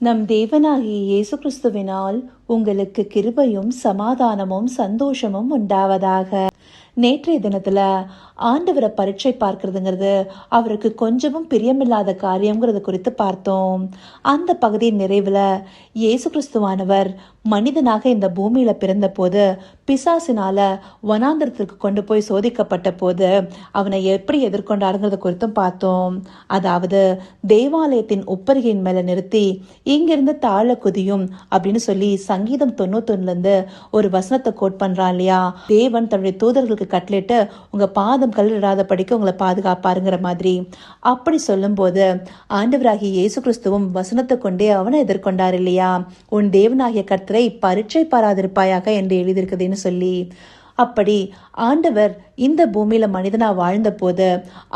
நம் தேவனாகிய இயேசு கிறிஸ்துவினால் உங்களுக்கு கிருபையும் சமாதானமும் சந்தோஷமும் உண்டாவதாக. நேற்றைய தினத்துல ஆண்டவரை பரீட்சை பார்க்கறதுங்கிறது அவருக்கு கொஞ்சமும் பிரியமில்லாத காரியங்கிறது குறித்து பார்த்தோம். அந்த பகுதியின் நிறைவுல இயேசு கிறிஸ்துவானவர் மனிதனாக இந்த பூமியில பிறந்தபோது பிசாசினால வனாந்திரத்திற்கு கொண்டு போய் சோதிக்கப்பட்ட போது அவனை எப்படி எதிர்கொண்டாருங்கிறது குறித்தும் பார்த்தோம். அதாவது தேவாலயத்தின் உப்பரிகையின் மேல நிறுத்தி இங்கிருந்து தாழ குதியும் அப்படின்னு சொல்லி சங்கீதம் தொண்ணூத்தொன்னுல இருந்து ஒரு வசனத்தை கோட் பண்றான் இல்லையா? தேவன் தன்னுடைய தூதர்களுக்கு கட்டளிட்டு உங்க பாதம் கல்லிடாத படிக்க உங்களை பாதுகாப்பாருங்கிற மாதிரி. அப்படி சொல்லும்போது ஆண்டவராகிய இயேசு கிறிஸ்துவும் வசனத்தை கொண்டே அவனை எதிர்கொண்டார் இல்லையா? உன் தேவனாகிய கர்த்தரை பரீட்சை பாராதிருப்பாயாக என்று எழுதியிருக்குதுன்னு சொல்லி அப்படி ஆண்டவர் இந்த பூமியில மனிதனா வாழ்ந்த போது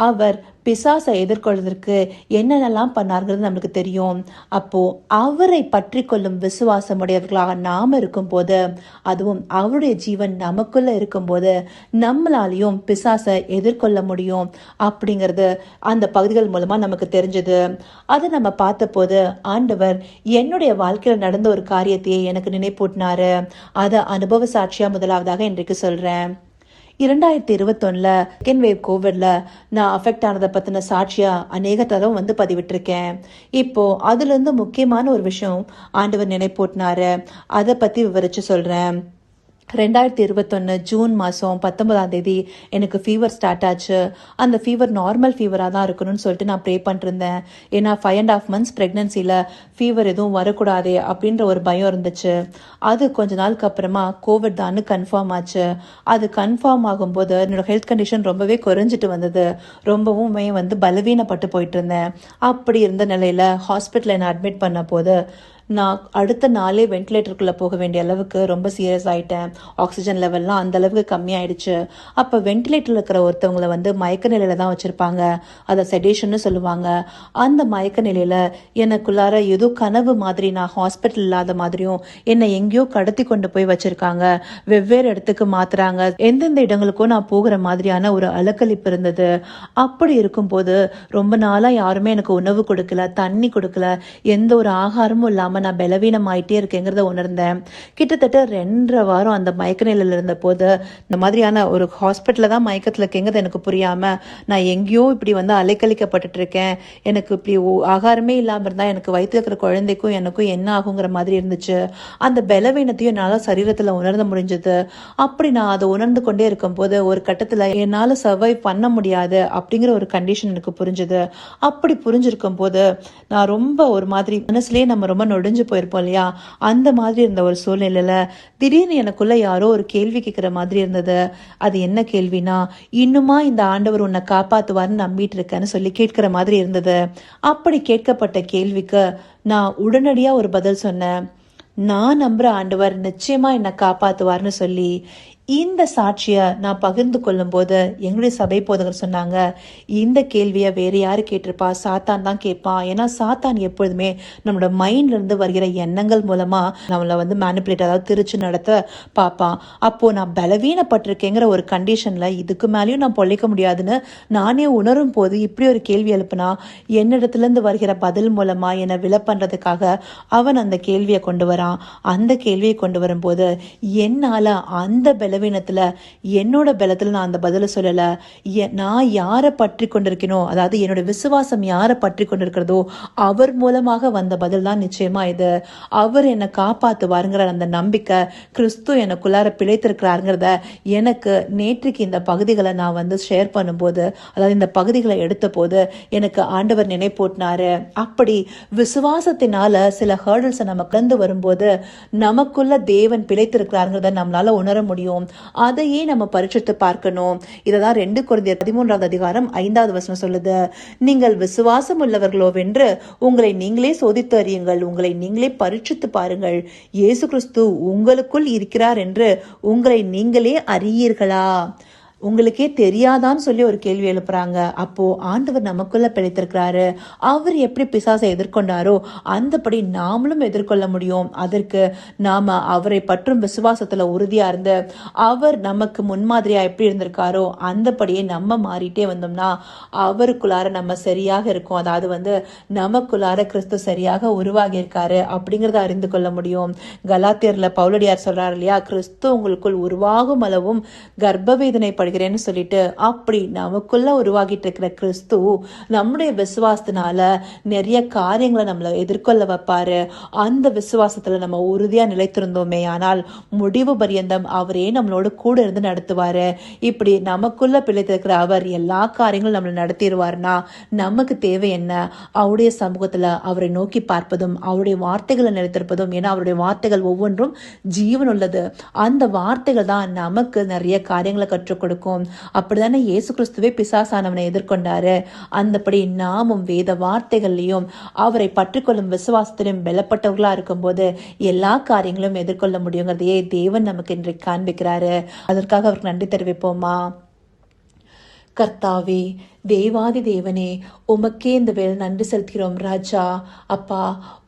அவர் பிசாசை எதிர்கொள்வதற்கு என்னென்னலாம் பண்ணார்கள் நம்மளுக்கு தெரியும். அப்போது அவரை பற்றி கொள்ளும் விசுவாசம் உடையவர்களாக இருக்கும்போது அதுவும் அவருடைய ஜீவன் நமக்குள்ளே இருக்கும்போது நம்மளாலையும் பிசாசை எதிர்கொள்ள முடியும் அப்படிங்கிறது அந்த பகுதிகள் மூலமாக நமக்கு தெரிஞ்சது. அதை நம்ம பார்த்தபோது ஆண்டவர் என்னுடைய வாழ்க்கையில் நடந்த ஒரு காரியத்தையே எனக்கு நினைப்பூட்டினாரு. அதை அனுபவ சாட்சியாக முதலாவதாக இன்றைக்கு சொல்கிறேன் இரண்டாயிரத்தி இருபத்தொன்னில் செகண்ட் வேவ் கோவிட்ல நான் அஃபெக்ட் ஆனதை பற்றின சாட்சியாக அநேக தரம் வந்து பதிவிட்டிருக்கேன். இப்போ அதுலேருந்து முக்கியமான ஒரு விஷயம் ஆண்டவர் நினைப்பூட்டினாரு. அதை பற்றி விவரித்து சொல்கிறேன் ரெண்டாயிரத்தி இருபத்தொன்று ஜூன் மாதம் பத்தொன்பதாம் தேதி எனக்கு ஃபீவர் ஸ்டார்ட் ஆச்சு. அந்த ஃபீவர் நார்மல் ஃபீவராக தான் இருக்கணும்னு சொல்லிட்டு நான் ப்ரே பண்ணிருந்தேன். ஏன்னா ஃபைவ் அண்ட் ஆஃப் மந்த்ஸ் ப்ரெக்னன்சியில் ஃபீவர் எதுவும் வரக்கூடாதே அப்படின்ற ஒரு பயம் இருந்துச்சு. அது கொஞ்ச நாளுக்கு அப்புறமா கோவிட் தான் கன்ஃபார்ம் ஆச்சு. அது கன்ஃபார்ம் ஆகும்போது என்னோட ஹெல்த் கண்டிஷன் ரொம்பவே குறைஞ்சிட்டு வந்தது. ரொம்பவுமே வந்து பலவீனப்பட்டு போயிட்டு இருந்தேன். அப்படி இருந்த நிலையில் ஹாஸ்பிட்டலில் என்னை அட்மிட் பண்ண போது நான் அடுத்த நாளே வென்டிலேட்டருக்குள்ளே போக வேண்டிய அளவுக்கு ரொம்ப சீரியஸ் ஆகிட்டேன் ஆக்சிஜன் லெவல்லாம் அந்த அளவுக்கு கம்மியாயிடுச்சு. அப்போ வென்டிலேட்டரில் இருக்கிற ஒருத்தவங்கள வந்து மயக்க நிலையில தான் வச்சுருப்பாங்க. அதை செடேஷன்னு சொல்லுவாங்க. அந்த மயக்க நிலையில் எனக்குள்ளார ஏதோ கனவு மாதிரி நான் ஹாஸ்பிட்டல் இல்லாத மாதிரியும் என்னை எங்கேயோ கடத்தி கொண்டு போய் வச்சுருக்காங்க. வெவ்வேறு இடத்துக்கு மாத்துறாங்க. எந்தெந்த இடங்களுக்கோ நான் போகிற மாதிரியான ஒரு அலக்கழிப்பு இருந்தது. அப்படி இருக்கும்போது ரொம்ப நாளாக யாருமே எனக்கு உணவு கொடுக்கல தண்ணி கொடுக்கல எந்த ஒரு ஆகாரமும் இல்லாமல் நான் பலவீனம் ஆயிட்டே இருக்கேங்கிறத உணர்ந்தேன். கிட்டத்தட்ட ரெண்டரை வாரம் அந்த மயக்க நிலையில் இருந்த போது இந்த மாதிரியான ஒரு ஹாஸ்பிட்டலில் தான் மயக்கத்தில் இருக்கேங்கிறது எனக்கு புரியாமல் நான் எங்கேயோ இப்படி வந்து அலைக்கழிக்கப்பட்டுட்டு இருக்கேன். எனக்கு இப்படி ஆகாரமே இல்லாமல் இருந்தால் எனக்கு வயிற்று இருக்கிற குழந்தைக்கும் எனக்கும் என்ன ஆகுங்கிற மாதிரி இருந்துச்சு. அந்த பலவீனத்தையும் என்னால் சரீரத்தில் உணர்ந்த முடிஞ்சது. அப்படி நான் அதை உணர்ந்து கொண்டே இருக்கும்போது ஒரு கட்டத்தில் என்னால் சர்வைவ் பண்ண முடியாது அப்படிங்கிற ஒரு கண்டிஷன் எனக்கு புரிஞ்சுது. அப்படி புரிஞ்சிருக்கும் போது நான் ரொம்ப ஒரு மாதிரி மனசுலேயே நம்ம ரொம்ப நொடிஞ்சு போயிருப்போம் இல்லையா? அந்த மாதிரி இருந்த ஒரு சூழ்நிலையில திடீர்னு எனக்குள்ள யாரோ ஒரு கேள்வி கேட்குற மாதிரி இருந்தது. அது என்ன கேள்வினா இன்னுமா இந்த ஆண்டவர் உன்னை காப்பாற்றுவார்னு நம்பிட்டு இருக்கேன்னு சொல்லி கேட்கிற மாதிரி இருந்தது. அப்படி கேட்கப்பட்ட கேள்விக்கு நான் உடனடியாக ஒரு பதில் சொன்னேன். நான் நம்புற ஆண்டவர் நிச்சயமா என்னை காப்பாத்துவார்னு சொல்லி. இந்த சாட்சியை நான் பகிர்ந்து கொள்ளும்போது எங்களுடைய சபை போதகர் சொன்னாங்க இந்த கேள்வியை வேற யாரு கேட்டிருப்பா? சாத்தான் தான் கேட்பான் ஏன்னா சாத்தான் எப்பொழுதுமே நம்மளோட மைண்ட்ல இருந்து வருகிற எண்ணங்கள் மூலமா நம்மளை வந்து மேனிப்புலேட் அதாவது திருச்சி நடத்த பார்ப்பான் அப்போ நான் பலவீனப்பட்டிருக்கேங்கிற ஒரு கண்டிஷன்ல இதுக்கு மேலேயும் நான் பொழைக்க முடியாதுன்னு நானே உணரும் போது இப்படி ஒரு கேள்வி எழுப்புனா என்னிடத்துல இருந்து வருகிற பதில் மூலமா என்னை வில பண்றதுக்காக அவன் அந்த கேள்வியை கொண்டு வரான். அந்த கேள்வியை கொண்டு வரும்போது என்னால அந்த பலவீனத்தில் என்னோட பலத்தில் நான் அந்த பதிலை சொல்லலை. எ- நான் யாரை பற்றி கொண்டிருக்கேனோ அதாவது என்னோட விசுவாசம் யாரை பற்றி கொண்டிருக்கிறதோ அவர் மூலமாக வந்த பதில் தான் நிச்சயமாக இது. அவர் என்னை காப்பாற்றுவாருங்கிற அந்த நம்பிக்கை கிறிஸ்து எனக்குள்ளார பிழைத்திருக்கிறாருங்கிறத எனக்கு நேற்றுக்கு இந்த பகுதிகளை நான் வந்து ஷேர் பண்ணும்போது அதாவது இந்த பகுதிகளை எடுத்த போது எனக்கு ஆண்டவர் நினைப்பூட்டினாரு. அப்படி விசுவாசத்தினால சில ஹேர்டல்ஸை நம்ம கடந்து வரும்போது நமக்குள்ள தேவன் பிழைத்திருக்கிறாருங்கிறத நம்மளால உணர முடியும். அதையே நம்ம பரிசுத்து பார்க்கணும். இததான் ரெண்டு குழந்தையர் பதிமூன்றாவது அதிகாரம் ஐந்தாவது வசனம் சொல்லுது. நீங்கள் விசுவாசம் உள்ளவர்களோ வென்று உங்களை நீங்களே சோதித்து அறியுங்கள். உங்களை நீங்களே பரீட்சித்து பாருங்கள். இயேசு கிறிஸ்து உங்களுக்குள் இருக்கிறார் என்று உங்களை நீங்களே அறியீர்களா? உங்களுக்கே தெரியாதான்னு சொல்லி ஒரு கேள்வி எழுப்புறாங்க. அப்போ ஆண்டவர் நமக்குள்ள பிழைத்திருக்கிறாரு. அவர் எப்படி பிசாசை எதிர்கொண்டாரோ அந்தபடி நாமளும் எதிர்கொள்ள முடியும். அதற்கு நாம அவரை பற்றும் விசுவாசத்துல உறுதியா இருந்து அவர் நமக்கு முன்மாதிரியா எப்படி இருந்திருக்காரோ அந்தபடியே நம்ம மாறிட்டே வந்தோம்னா அவருக்குள்ளார நம்ம சரியாக இருக்கும். அதாவது வந்து நமக்குள்ளார கிறிஸ்து சரியாக உருவாகி இருக்காரு அப்படிங்கறத அறிந்து கொள்ள முடியும். கலாத்தியர்ல பவுலடியார் சொல்றாரு இல்லையா கிறிஸ்து உங்களுக்குள் உருவாகும் அளவும் கர்ப்பவேதனை படுகிறேன்னு சொல்லிட்டு அப்படி நமக்குள்ள உருவாகிட்டு இருக்கிற கிறிஸ்து நம்முடைய விசுவாசத்தினால நிறைய காரியங்களை நம்மளை எதிர்கொள்ள வைப்பாரு. அந்த விசுவாசத்துல நம்ம உறுதியா நிலைத்திருந்தோமே. ஆனால் முடிவு பரியந்தம் அவரே நம்மளோட கூட இருந்து நடத்துவாரு. இப்படி நமக்குள்ள பிழைத்திருக்கிற அவர் எல்லா காரியங்களும் நம்மளை நடத்திடுவார்னா நமக்கு தேவை என்ன? அவருடைய சமூகத்துல அவரை நோக்கி பார்ப்பதும் அவருடைய வார்த்தைகளை நிலைத்திருப்பதும் ஏன்னா அவருடைய வார்த்தைகள் ஒவ்வொன்றும் ஜீவன் உள்ளது அந்த வார்த்தைகள் தான் நமக்கு நிறைய காரியங்களை கற்றுக் கொடுக்கும். அப்படிதானே இயேசு கிறிஸ்துவே பிசாசானவனை எதிர்கொண்டாரு. அந்தபடி நாமும் வேத வார்த்தைகள்லையும் அவரை பற்றிக்கொள்ளும் விசுவாசத்திலும் வெல்லப்பட்டவர்களா இருக்கும்போது எல்லா காரியங்களும் எதிர்கொள்ள முடியுங்கிறதையே தேவன் நமக்கு இன்றைக்கு காண்பிக்கிறாரு. அதற்காக அவருக்கு நன்றி தெரிவிப்போமா? கர்த்தாவே தேவாதி தேவனே உமக்கே இந்த வேலை நன்றி செலுத்துகிறோம் ராஜா. அப்பா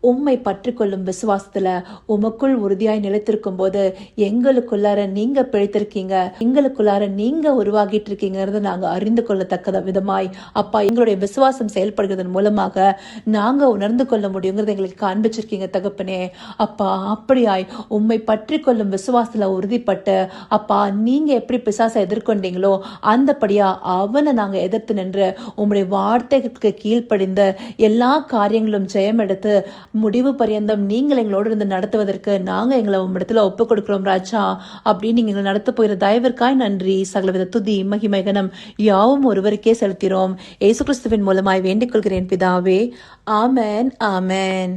உம்மை பற்றிக்கொள்ளும் விசுவாசத்துல உமக்குள் உறுதியாய் நிலைத்திருக்கும் போது எங்களுக்குள்ளார நீங்க பிழைத்திருக்கீங்க எங்களுக்குள்ளார நீங்க உருவாகிட்டு இருக்கீங்கிறத நாங்க அறிந்து கொள்ளத்தக்க விதமாய் அப்பா எங்களுடைய விசுவாசம் செயல்படுகிறதன் மூலமாக நாங்க உணர்ந்து கொள்ள முடியுங்கிறத எங்களுக்கு காண்பிச்சிருக்கீங்க தகப்பனே. அப்பா அப்படியாய் உம்மை பற்றி கொள்ளும் விசுவாசத்துல உறுதிப்பட்டு அப்பா நீங்க எப்படி பிசாசை எதிர்கொண்டீங்களோ அந்தபடியா அவனை நாங்க எதிர்த்து நின்று உம்முடைய வார்த்தைக்கு கீழ்ப்படிந்த எல்லா காரியங்களும் ஜெயம் எடுத்து முடிவு பரியந்தம் நீங்கள் எங்களோடு இருந்து நடத்துவதற்கு நாங்கள் எங்களை உம்மிடத்தில் ஒப்பு கொடுக்கிறோம் ராஜா. அப்படின்னு நீங்கள் எங்களை நடத்த போகிற தயவிற்காய் நன்றி. சகலவித துதி மகிமைகனம் யாவும் ஒருவருக்கே செலுத்திறோம். ஏசு கிறிஸ்துவின் மூலமாய் வேண்டிக் கொள்கிறேன் பிதாவே. ஆமேன் ஆமேன்.